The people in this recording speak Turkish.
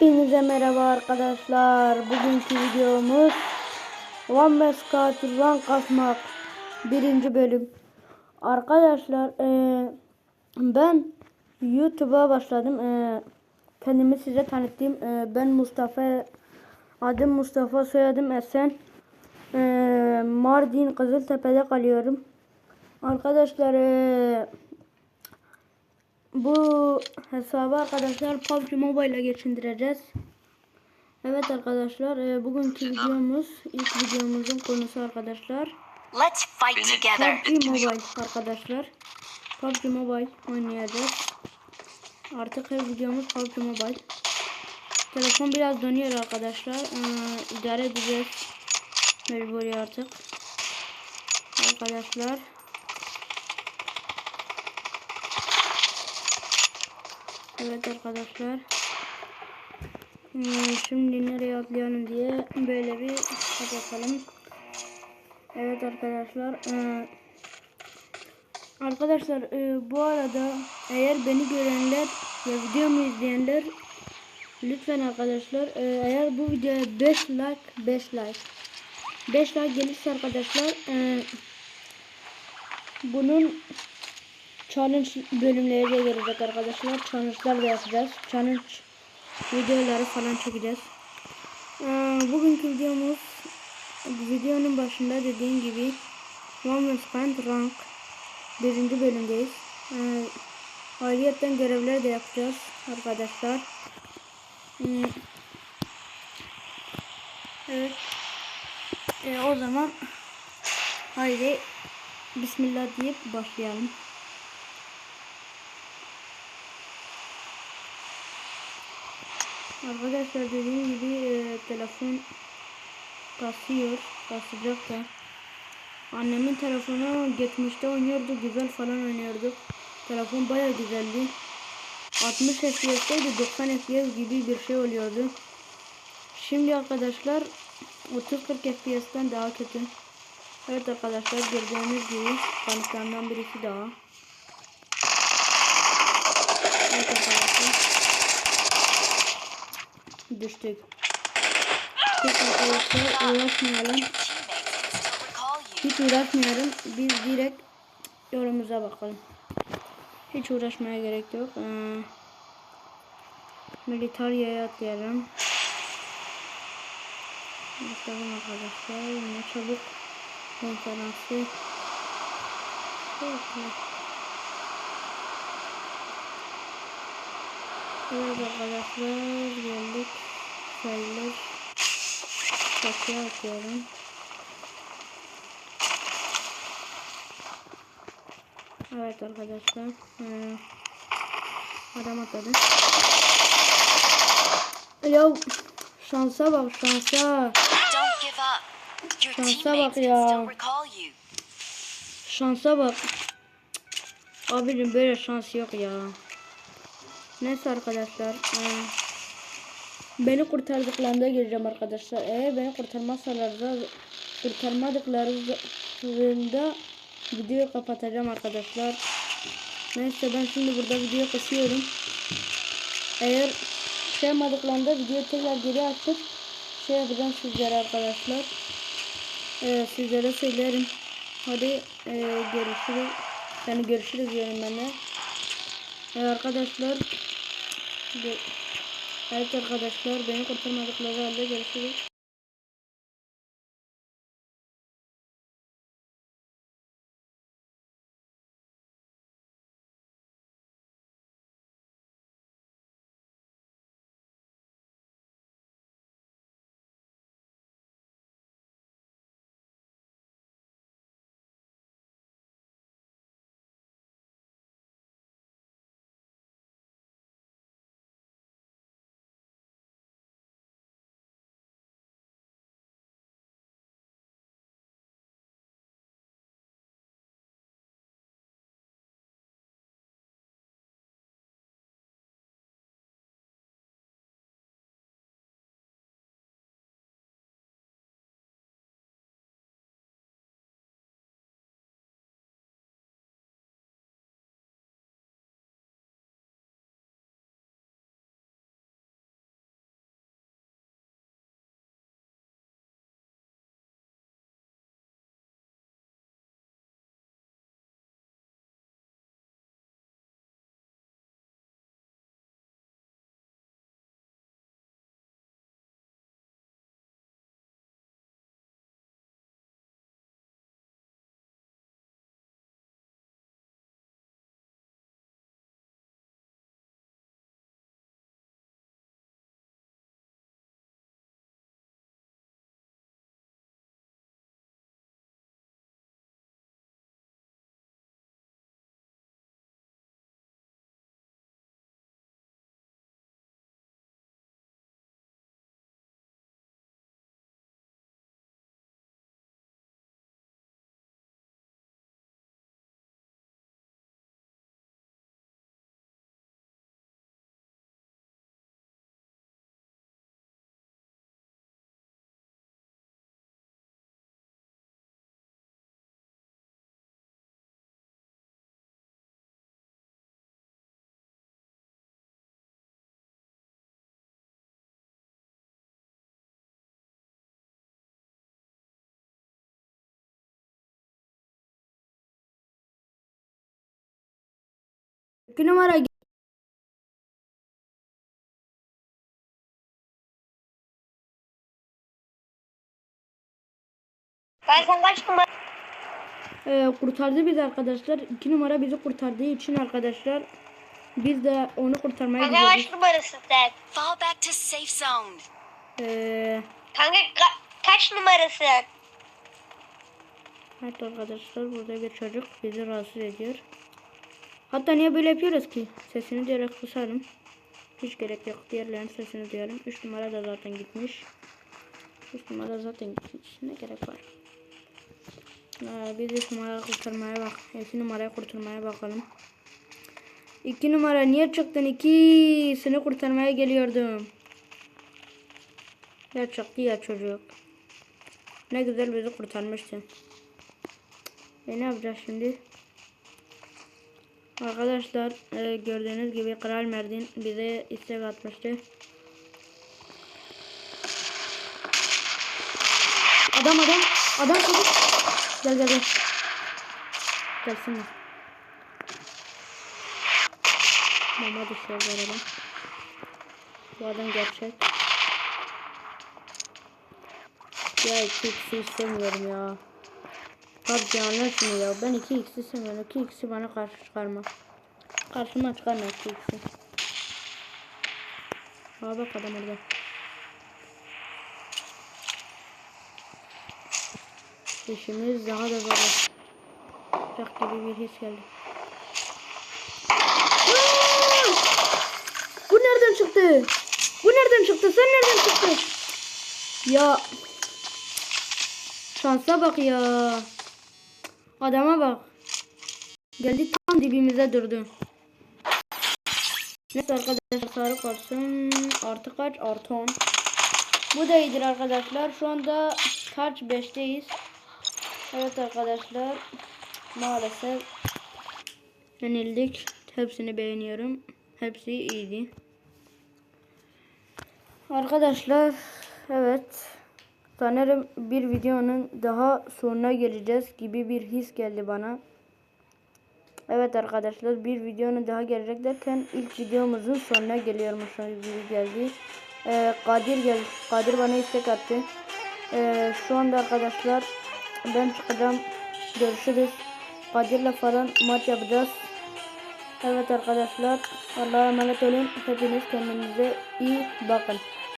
Hepinize merhaba arkadaşlar. Bugünkü videomuz One Man's Katil One Kasmak birinci bölüm. Arkadaşlar eee, ben YouTube'a başladım. Eee, kendimi size tanıtayım. Eee, ben Mustafa. Adım Mustafa, soyadım Esen. Eee, Mardin Kızıltepe'de kalıyorum. Arkadaşlar eee bu hesabı arkadaşlar PUBG Mobile'a geçindireceğiz. Evet arkadaşlar e, bugünkü videomuz ilk videomuzun konusu arkadaşlar. Let's fight together. PUBG Mobile arkadaşlar. PUBG Mobile oynayacağız. Artık her videomuz PUBG Mobile. Telefon biraz dönüyor arkadaşlar. Ee, idare edeceğiz. Mecburi artık. Arkadaşlar. Evet arkadaşlar. Hmm, Şimdi nereye atlayalım diye böyle bir şey yapalım. Evet arkadaşlar. eee, Arkadaşlar eee, bu arada eğer beni görenler ya videomu izleyenler lütfen arkadaşlar eee, eğer bu videoya 5 like 5 like 5 like gelirse arkadaşlar bunun challenge bölümleri de gelecek arkadaşlar. Challenge'lar da yapacağız. Challenge videoları falan çekeceğiz. Ee, bugünkü videomuz videonun başında dediğim gibi One Band Rank birinci bölümdeyiz. Ee, ayrıyetten görevler de yapacağız arkadaşlar. Evet. Ee, o zaman haydi Bismillah deyip başlayalım. Arkadaşlar dediğim gibi e, telefon kasıyor, kasacak da. Annemin telefonu geçmişte oynuyordu, güzel falan oynuyorduk. Telefon baya güzeldi. 60 FPS'teydi, 90 FPS gibi bir şey oluyordu. Şimdi arkadaşlar 30-40 FPS'ten daha kötü. Evet arkadaşlar gördüğünüz gibi kanıtlarından birisi daha. Evet arkadaşlar düştük. Hiç uğraşmayalım. Hiç uğraşmayalım. Biz direkt yorumumuza bakalım. Hiç uğraşmaya gerek yok. Ee, Militarya'ya atlayalım. Bakalım arkadaşlar. Yine çabuk konferansı. Evet. Evet arkadaşlar geldik. Sayılır. Çatıya atıyorum. Evet arkadaşlar. Ee, adam atladı. Ya şansa bak şansa. Şansa bak ya. Şansa bak. Abinin böyle şans yok ya. Neyse arkadaşlar. ee, beni kurtardıklarında gireceğim arkadaşlar. Eğer beni kurtarmazsalar da kurtarmadıklarında videoyu kapatacağım arkadaşlar. Neyse ben şimdi burada videoyu kısıyorum. Eğer şey yapmadıklarında videoyu tekrar geri açıp şey yapacağım sizlere arkadaşlar. Ee, sizlere söylerim. Hadi ee, görüşürüz. Yani görüşürüz de. Ee, arkadaşlar. Evet arkadaşlar beni kurtarmadıkları halde görüşürüz. İki numara Ben sen kaç numara? Ee, kurtardı bizi arkadaşlar. İki numara bizi kurtardığı için arkadaşlar biz de onu kurtarmaya Kanka gidiyoruz. kaç numarasın sen? Fall back to safe zone. Ee, Kanka ka- kaç numarasın? evet arkadaşlar burada bir çocuk bizi rahatsız ediyor. Hatta niye böyle yapıyoruz ki? Sesini diyerek kısarım. Hiç gerek yok. Diğerlerinin sesini duyarım. 3 numara da zaten gitmiş. 3 numara zaten gitmiş. Ne gerek var? Ee, biz 3 numara kurtarmaya bak. 2 numaraya kurtarmaya bakalım. 2 numara niye çıktın? 2 seni kurtarmaya geliyordum. Ya çıktı ya çocuk. Ne güzel bizi kurtarmıştın. E ne yapacağız şimdi? Arkadaşlar e, gördüğünüz gibi Kral Merdin bize istek atmıştı. Adam adam adam çabuk. Gel gel gel. Gelsin. Mama düşüyor bu arada. Bu adam gerçek. Ya 2x'i istemiyorum ya. PUBG anlar şunu ya. Ben 2x'i istemiyorum. 2x'i bana karşı çıkarma. Karşıma çıkarma 2x'i. Aa bak adam orada. İşimiz daha da zorlaşacak gibi bir his geldi. Bu nereden çıktı? Bu nereden çıktı? Sen nereden çıktın? Ya Şansa bak ya. Adama bak. Geldi tam dibimize durdu. Neyse arkadaşlar sarı kalsın. Artı kaç? Artı 10. Bu da iyidir arkadaşlar. Şu anda kaç? 5'teyiz. Evet arkadaşlar. Maalesef yenildik. Hepsini beğeniyorum. Hepsi iyiydi. Arkadaşlar evet. Sanırım bir videonun daha sonuna geleceğiz gibi bir his geldi bana. Evet arkadaşlar bir videonun daha gelecek derken ilk videomuzun sonuna geliyormuş gibi geldi. Ee, Kadir gel Kadir bana istek attı. Ee, şu anda arkadaşlar ben çıkacağım. Görüşürüz. Kadir'le falan maç yapacağız. Evet arkadaşlar Allah'a emanet olun. Hepiniz kendinize iyi bakın.